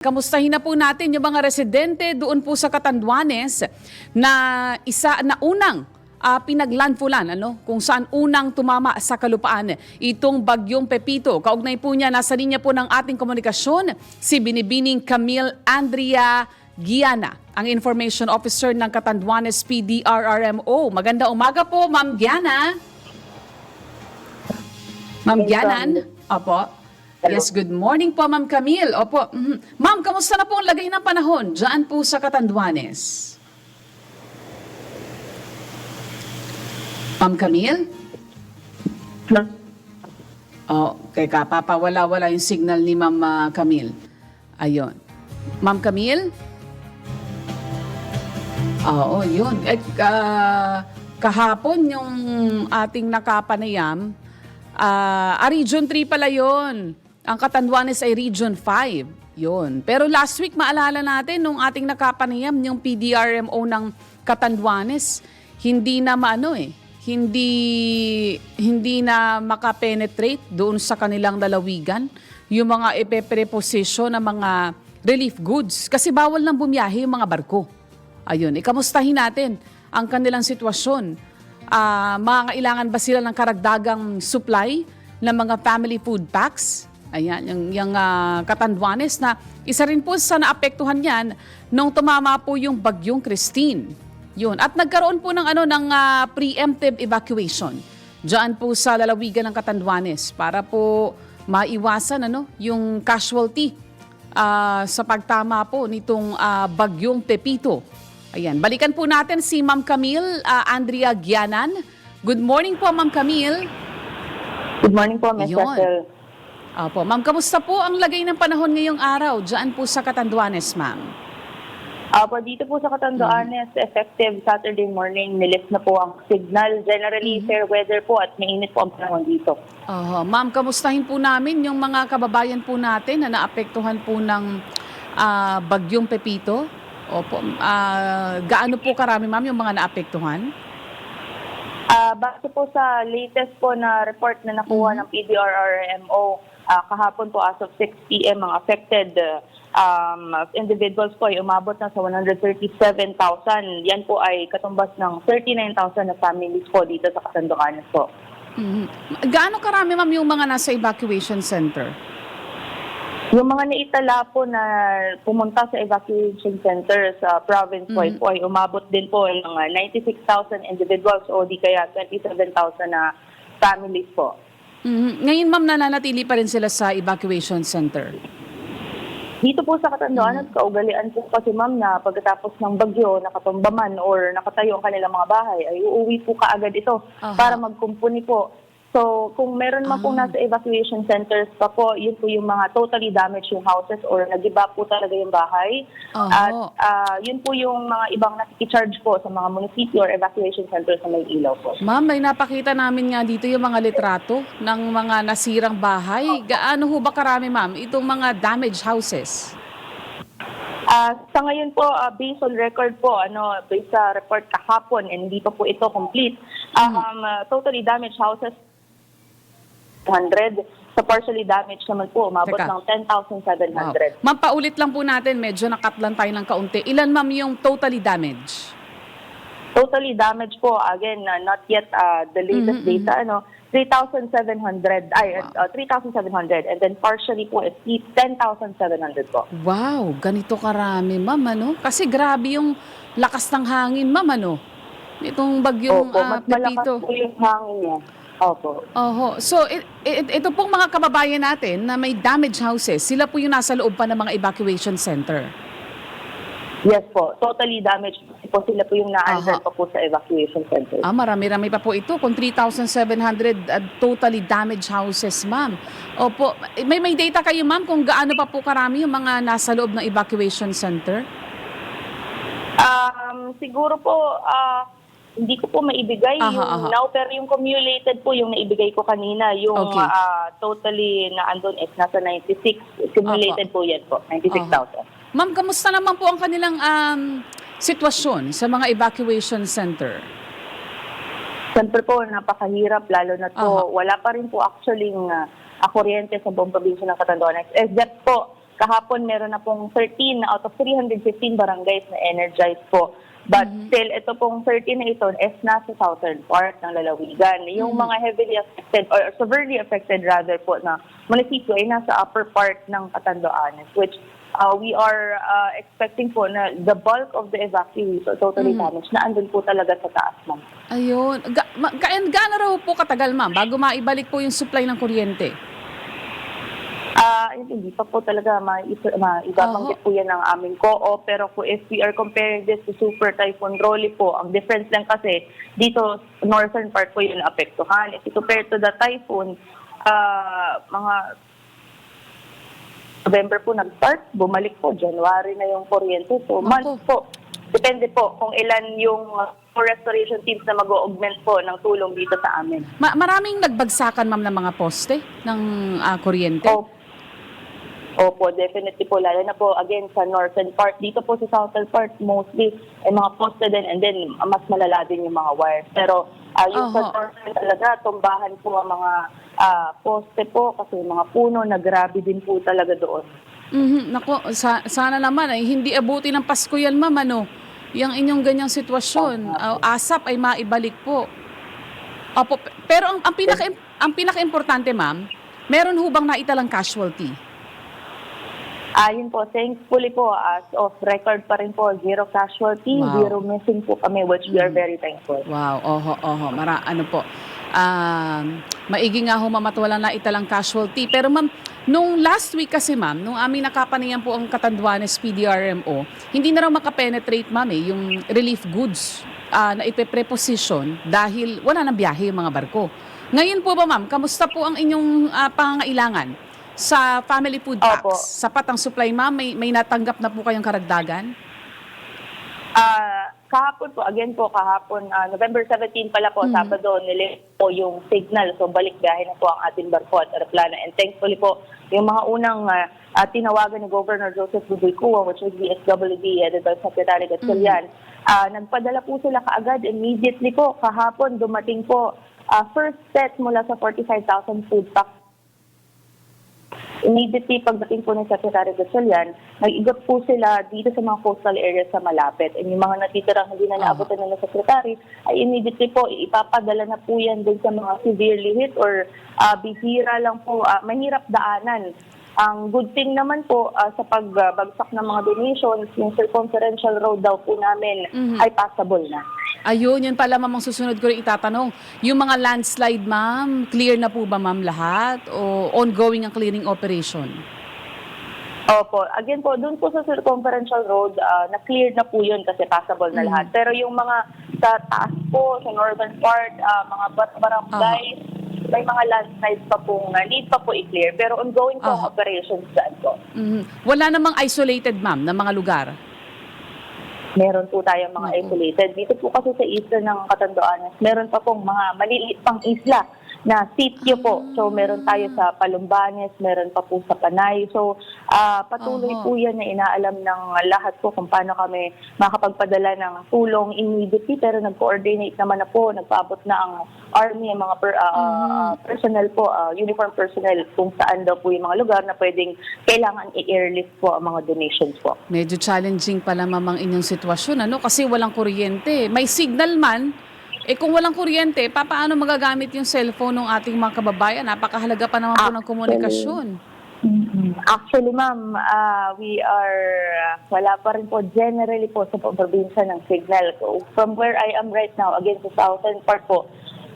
Kamustahin na po natin yung mga residente doon po sa Catanduanes na isa na unang ah, pinaglandfulan ano kung saan unang tumama sa kalupaan itong bagyong Pepito. Kaugnay po niya nasa linya po ng ating komunikasyon si Binibining Camille Andrea Giana, ang information officer ng Catanduanes PDRRMO. Maganda umaga po, Ma'am Giana. Ma'am Gianan? Opo. Yes, good morning po, Ma'am Camille. Opo. mhm. Ma'am, kamusta na po ang lagay ng panahon dyan po sa Catanduanes? Ma'am Camille? Oh, teka, papawala-wala yung signal ni Ma'am ah, Camille. Ayun. Ma'am Camille? Oo, yun. Eh, ah, kahapon yung ating nakapanayam, ah, ah, Region 3 pala yun. Ang Catanduanes ay Region 5. Yun. Pero last week, maalala natin, nung ating nakapanayam, yung PDRMO ng Catanduanes, hindi na maano eh, hindi hindi na makapenetrate doon sa kanilang lalawigan yung mga ipepreposisyon ng mga relief goods kasi bawal nang bumiyahe yung mga barko. Ayun, ikamustahin natin ang kanilang sitwasyon. Ah, mangailangan ba sila ng karagdagang supply ng mga family food packs? Ayan, yung, yung ah, Catanduanes na isa rin po sa naapektuhan yan nung tumama po yung bagyong Christine. Yun. At nagkaroon po ng ano ng ah, preemptive evacuation diyan po sa lalawigan ng Catanduanes para po maiwasan ano yung casualty ah, sa pagtama po nitong ah, bagyong Pepito. Ayan, balikan po natin si Ma'am Camille ah, Andrea Gianan. Good morning po Ma'am Camille. Good morning po, Ms. Yun. Opo, Ma'am, kamusta po ang lagay ng panahon ngayong araw diyan po sa Catanduanes, Ma'am? Apo, dito po sa Catanduanes, effective Saturday morning, nilis na po ang signal. Generally, fair weather po at mainit po ang panahon dito. Oho, ma'am, kamustahin po namin yung mga kababayan po natin na naapektuhan po ng ah, bagyong Pepito? Opo, ah, gaano po karami, ma'am, yung mga naapektuhan? Ah, base po sa latest po na report na nakuha ng PDRRMO, ah, kahapon po as of 6 p.m. ang affected ah, um, individuals po ay umabot na sa 137,000. Yan po ay katumbas ng 39,000 na families po dito sa Catanduanes po. Mhm. Gaano karami, ma'am, yung mga nasa evacuation center? Yung mga naitala po na pumunta sa evacuation center sa province po, Mhm. po ay umabot din po ng ah, 96,000 individuals o di kaya 27,000 na families po. Mhm. Ngayon, ma'am, nananatili pa rin sila sa evacuation center. Dito po sa Catanduanes, kaugalian po kasi ma'am na pagkatapos ng bagyo, nakatumbaman or nakatayo ang kanilang mga bahay, ay uuwi po kaagad ito Aha. para magkumpuni po. So, kung meron man pong Ah. nasa evacuation centers pa po, yun po yung mga totally damaged yung houses or nagiba po talaga yung bahay. Oho. At ah, yun po yung mga ibang nakikicharge po sa mga munisipyo or evacuation centers na may ilaw po. Ma'am, may napakita namin nga dito yung mga litrato ng mga nasirang bahay. Gaano ho ba karami, ma'am, itong mga damaged houses? Ah, sa ngayon po, ah, based on record po, ano, based sa report kahapon, and hindi pa po ito complete, Mm-hmm. um, ah, totally damaged houses, 100. Sa partially damaged naman po, umabot Teka. ng 10,700. Wow. Ma'am, paulit lang po natin, medyo nakatlan tayo ng kaunti. Ilan, ma'am, yung totally damaged? Totally damaged po, again, ah, not yet ah, the latest Mhm, data, ano, 3,700, ay, ah, 3,700, and then partially po, is 10,700 po. Wow, ganito karami, ma'am, ano? Kasi grabe yung lakas ng hangin, ma'am, ano? Itong bagyong Opo, ah, mas malakas Pepito. po yung hangin niya. Opo. Oho. So, i- i- ito pong mga kababayan natin na may damaged houses, sila po yung nasa loob pa ng mga evacuation center. Yes po, totally damaged po sila po yung Aha. pa po sa evacuation center. Ah, marami-rami pa po ito. Kung 3,700 uh, totally damaged houses, ma'am. Opo. May, may data kayo, ma'am, kung gaano pa po karami yung mga nasa loob ng evacuation center? Um, siguro po, ah, hindi ko po maibigay Aha, yung aha. now, pero yung cumulated po yung naibigay ko kanina, yung Okay. ah, totally na andun is nasa 96, simulated po yan po, 96,000. Ma'am, kamusta naman po ang kanilang um, sitwasyon sa mga evacuation center? Siyempre po, napakahirap, lalo na po, Aha. wala pa rin po actually uh, kuryente sa buong probinsya ng Catanduanes. Except po, kahapon meron na pong 13 out of 315 barangays na energized po. But still, ito pong 13 na ito is nasa southern part ng lalawigan. Yung mga heavily affected or severely affected rather po na munisipyo ay nasa upper part ng Catanduanes, which uh, we are uh, expecting po na the bulk of the evacuees or totally damaged na andun po talaga sa taas ma'am. Ayun. Ga, ma, ga, gaano raw po katagal, ma'am, bago maibalik po yung supply ng kuryente? Ah, hindi pa po talaga maibabanggit po yan ng aming co pero po if we are comparing this to Super Typhoon Rolly po, ang difference lang kasi dito northern part po yun naapektuhan. If you compare to the typhoon, ah, mga November po nag-start, bumalik po, January na yung kuryente. So, months po. Depende po kung ilan yung uh, restoration teams na mag-augment po ng tulong dito sa amin. Ma- maraming nagbagsakan, ma'am, ng mga poste ng ah, kuryente? Opo. Opo, definitely po. Lalo na po, again, sa northern part. Dito po sa southern part, mostly, ay mga poste din and then mas malala din yung mga wires. Pero ah, yung sa Oho. northern talaga, tumbahan po ang mga ah, poste po kasi yung mga puno na grabe din po talaga doon. Mhm. Nako, sa- sana naman ay hindi abuti ng Pasko yan, ma'am, ano? Yung inyong ganyang sitwasyon, ah, asap ay maibalik po. Opo, pe- pero ang, ang pinaka ang pinaka-importante, ma'am, meron hubang naitalang casualty. Ayun po, thankfully po, as of record pa rin po, zero casualty, Wow. zero missing po kami, which we are very thankful. Wow, oho, oho, mara, ano po. Um, maigi nga ho, ma'am, at wala na italang casualty. Pero ma'am, nung last week kasi ma'am, nung aming nakapanayan po ang Katanduanes PDRMO, hindi na raw makapenetrate ma'am eh, yung relief goods ah, na ipe-preposition dahil wala nang biyahe yung mga barko. Ngayon po ba ma'am, kamusta po ang inyong ah, pangangailangan? Sa family food packs, Opo. sapat ang supply ma'am, may, may natanggap na po kayong karagdagan? Ah, kahapon po, again po, kahapon, ah, November 17 pala po, Sabado, nilift po yung signal. So, balik biyahe na po ang ating barko at aeroplano. And thankfully po, yung mga unang ah, ah, tinawagan ni Governor Joseph Duboy Cuo, which is the SWD, headed by Secretary Gatchalian, ah, nagpadala po sila kaagad immediately po. Kahapon, dumating po ah, first set mula sa 45,000 food packs Immediately pagdating po ng Secretary Gatchalian, nag-igot po sila dito sa mga coastal areas sa malapit. And yung mga natitirang hindi na naabutan na ng Secretary, ay immediately po ipapadala na po yan din sa mga severely hit or ah, bihira lang po, ah, mahirap daanan. Ang good thing naman po ah, sa pagbagsak ng mga donations, yung circumferential road daw po namin ay passable na. Ayun, yun pala ma'am ang susunod ko rin itatanong. Yung mga landslide ma'am, clear na po ba ma'am lahat? O ongoing ang clearing operation? Opo. Again po, doon po sa circumferential road, ah, na-cleared na po yun kasi passable na lahat. Pero yung mga sa taas po, sa northern part, ah, mga bar- barangay, may mga landslides pa po na need pa po i-clear. Pero ongoing po Aha. operations dyan po. Mhm. Wala namang isolated ma'am na mga lugar? Meron po tayong mga isolated. Dito po kasi sa isla ng Catanduanes, meron pa pong mga maliliit pang isla na sitio po. So meron tayo sa Palumbanes, meron pa po sa Panay. So ah, patuloy Aha. po yan na inaalam ng lahat po kung paano kami makapagpadala ng tulong immediately. Pero nag-coordinate naman na po, nagpaabot na ang army, ang mga per, ah, ah, personnel po, ah, uniform personnel kung saan daw po yung mga lugar na pwedeng kailangan i-airlift po ang mga donations po. Medyo challenging pala ma'am ang inyong sitwasyon, ano? Kasi walang kuryente. May signal man, eh kung walang kuryente, pa- paano magagamit yung cellphone ng ating mga kababayan? Napakahalaga pa naman po ng komunikasyon. Actually, ma'am, ah, we are, wala pa rin po generally po sa probinsya ng signal. From where I am right now, again, sa southern part po,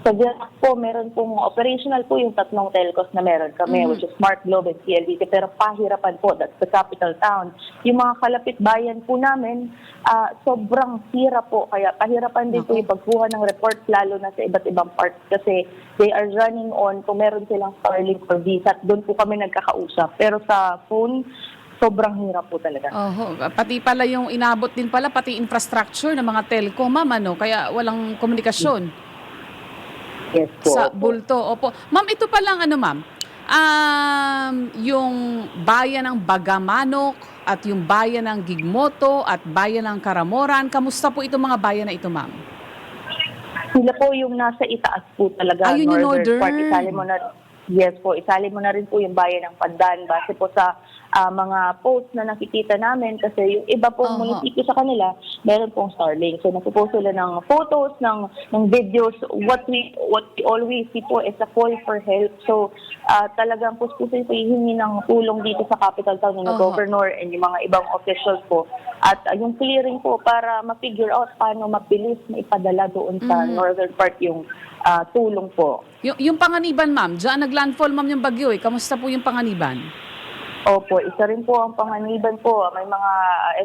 sa Diyanak po, meron pong operational po yung tatlong telcos na meron kami, which is Smart Globe and CLDT, pero pahirapan po, that's the capital town. Yung mga kalapit bayan po namin, ah, sobrang sira po, kaya pahirapan din po yung pagkuha ng reports, lalo na sa iba't ibang parts, kasi they are running on, kung meron silang Starlink or VSAT, doon po kami nagkakausap. Pero sa phone, sobrang hirap po talaga. Oho, pati pala yung inabot din pala, pati infrastructure ng mga telco, ma'am, ano? Kaya walang komunikasyon. Yes po. Sa bulto, opo. Ma'am, ito pa lang ano ma'am. Um, yung bayan ng Bagamanok at yung bayan ng Gigmoto at bayan ng Karamoran, kamusta po itong mga bayan na ito ma'am? Sila po yung nasa itaas po talaga. Ayun yung northern. part. Isali mo na, yes po, isali mo na rin po yung bayan ng Pandan. Base po sa ah, mga posts na nakikita namin kasi yung iba pong Aha. munisipyo sa kanila, meron pong Starlink. So nagpo-post sila ng photos, ng ng videos. What we what we always see po is a call for help. So ah, talagang puspusin po hihingi ng tulong dito sa capital town ng Aha. governor and yung mga ibang officials po. At ah, yung clearing po para ma-figure out paano mabilis na ipadala doon sa Mhm. northern part yung ah, tulong po. Yung, yung panganiban, ma'am, dyan naglandfall, ma'am, yung bagyo eh. Kamusta po yung panganiban? Opo, isa rin po ang panganiban po. May mga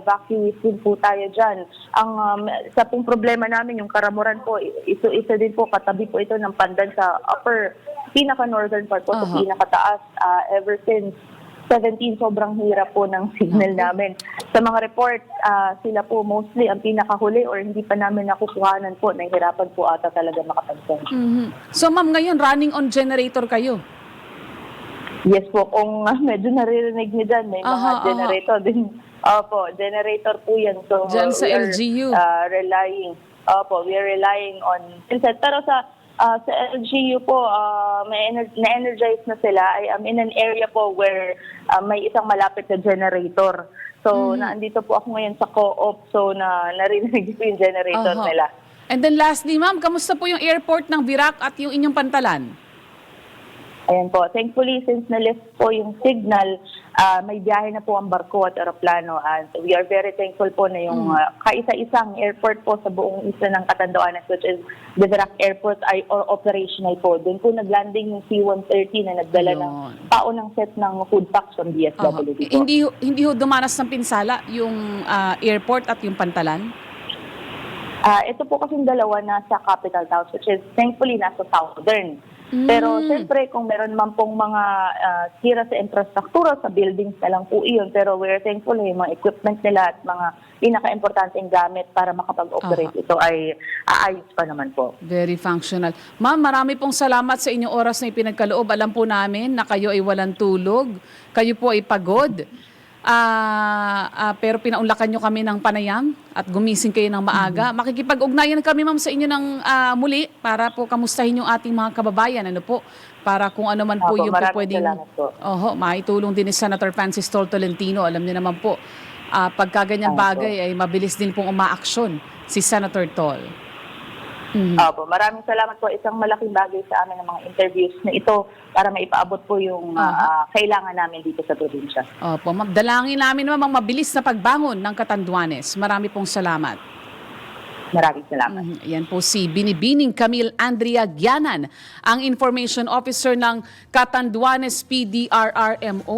evacuees din po tayo dyan. Ang um, sa pong problema namin, yung Karamuran po, ito, isa din po, katabi po ito ng pandan sa upper, pinaka-northern part po, sa Aha. pinakataas. ah, ever since 17, sobrang hirap po ng signal namin. Sa mga reports, ah, sila po mostly ang pinakahuli or hindi pa namin nakukuhanan po, nahihirapan po ata talaga makapansin. Mhm. So, ma'am, ngayon running on generator kayo. Yes po, kung uh, medyo naririnig niyo dyan, may mga Aha, aha. generator din. Opo, generator po yan. So, Dyan sa are, LGU. uh, relying, opo, we are relying on genset. Pero sa uh, sa LGU po, uh, may ener- na-energize na sila. I am in an area po where uh, may isang malapit na generator. So, Mhm. naandito po ako ngayon sa co-op. So, na narinig ko yung generator Aha. nila. And then lastly, ma'am, kamusta po yung airport ng Virac at yung inyong pantalan? Ayan po. Thankfully, since na-lift po yung signal, ah, may biyahe na po ang barko at aeroplano. And we are very thankful po na yung ah, kaisa-isang airport po sa buong isla ng Catanduanes, which is the Verac Airport, ay operational po. Doon po naglanding yung C-130 na nagdala ng Yun. paunang set ng food packs from Aha. DSWD po. Hindi, ho- hindi ho dumanas ng pinsala yung ah, airport at yung pantalan? Ah, ito po kasing dalawa nasa capital towns, which is thankfully nasa southern. Pero Mm. siyempre, kung meron man pong mga ah, sira sa infrastruktura, sa buildings na lang po iyon. Pero we're thankful yung mga equipment nila at mga pinaka-importanting gamit para makapag-operate Aha. ito ay aayos pa naman po. Very functional. Ma'am, marami pong salamat sa inyong oras na ipinagkaloob. Alam po namin na kayo ay walang tulog. Kayo po ay pagod. Ah, ah, pero pinaunlakan nyo kami ng panayam at gumising kayo ng maaga. Makikipag-ugnayan kami ma'am sa inyo ng ah, muli para po kamustahin yung ating mga kababayan. Ano po? Para kung ano man po Opo, yung po maraming pwedeng... salamat po. Oho, maitulong din ni Senator Francis Tol Tolentino. Alam niyo naman po, ah, pagka ganyan Opo. bagay ay mabilis din pong umaaksyon si Senator Tol. Mhm. Opo, maraming salamat po. Isang malaking bagay sa amin ng mga interviews na ito para maipaabot po yung ah, kailangan namin dito sa probinsya. Opo, ma'am. Dalangin namin naman mabilis na pagbangon ng Katanduanes. Marami pong salamat. Maraming salamat. Mhm. Yan po si Binibining Camille Andrea Gianan, ang Information Officer ng Katanduanes PDRRMO.